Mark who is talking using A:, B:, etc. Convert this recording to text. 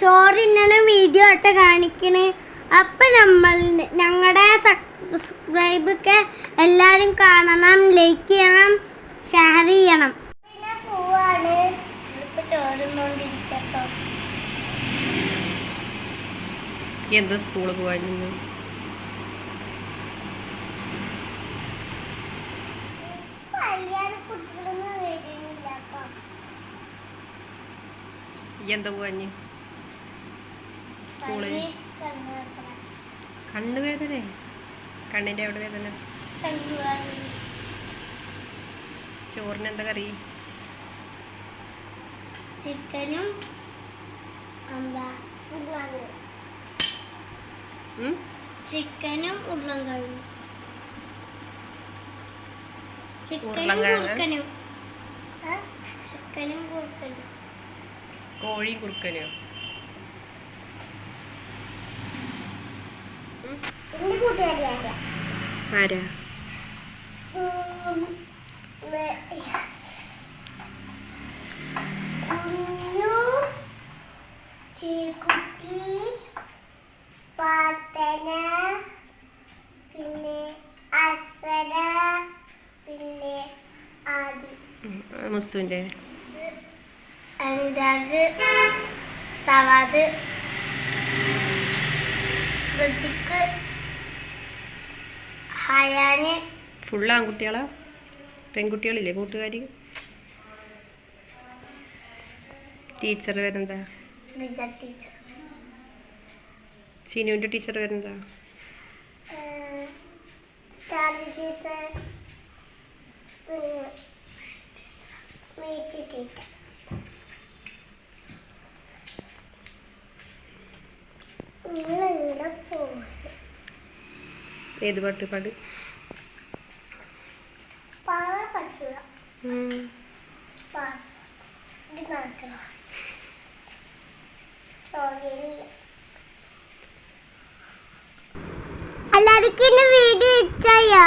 A: ചോറിന്നണ video ആയിട്ട് കാണിക്കണേ. അപ്പം നമ്മൾ ഞങ്ങളുടെ സബ്സ്ക്രൈബൊക്കെ എല്ലാവരും കാണണം ലൈക്ക് ചെയ്യണം ഷെയർ ചെയ്യണം. പിന്നെ പോവാണ്. ഇപ്പൊ ചോറുന്നോണ്ടിരിക്കട്ടോ.
B: എന്താ സ്കൂളിൽ പോകാൻ എന്താ പോകാൻ സ്കൂളിൽ. കണ്ണ് വേദന കണ്ണിന്റെ എവിടെ വേദന? ചോറിന് എന്താ കറി?
A: ചിക്കനും? ചിക്കനും ഉരുളൻകിഴങ്ങും. ചിക്കനും? കുറുക്കനും? ചിക്കനും കുറുക്കനും.
B: കോഴി കുറുക്കനോ. ആരാ?
A: പാത്തന പിന്നെ അസ്വര പിന്നെ ആദി.
B: മുസ്തുവിന്റെ.
A: അനുരാഗ് സവാദ് ഋതിക്ക് ഹയാന്
B: ഫുൾ ആൺകുട്ടികളാ? പെൺകുട്ടികളില്ലേ കൂട്ടുകാരി? ടീച്ചർ. വരുന്നതാ
A: ടീച്ചർ
B: സിനുവിന്റെ ടീച്ചർ. വരുന്നതാ
A: ടീച്ചർ പിന്നെ മീറ്റി ടീച്ചർ നിങ്ങളിവിടെ പോകും
B: ഏത് പാട്ട് പാട്?
A: എല്ലാവർക്കും വീഡിയോ ഇഷ്ടമായോ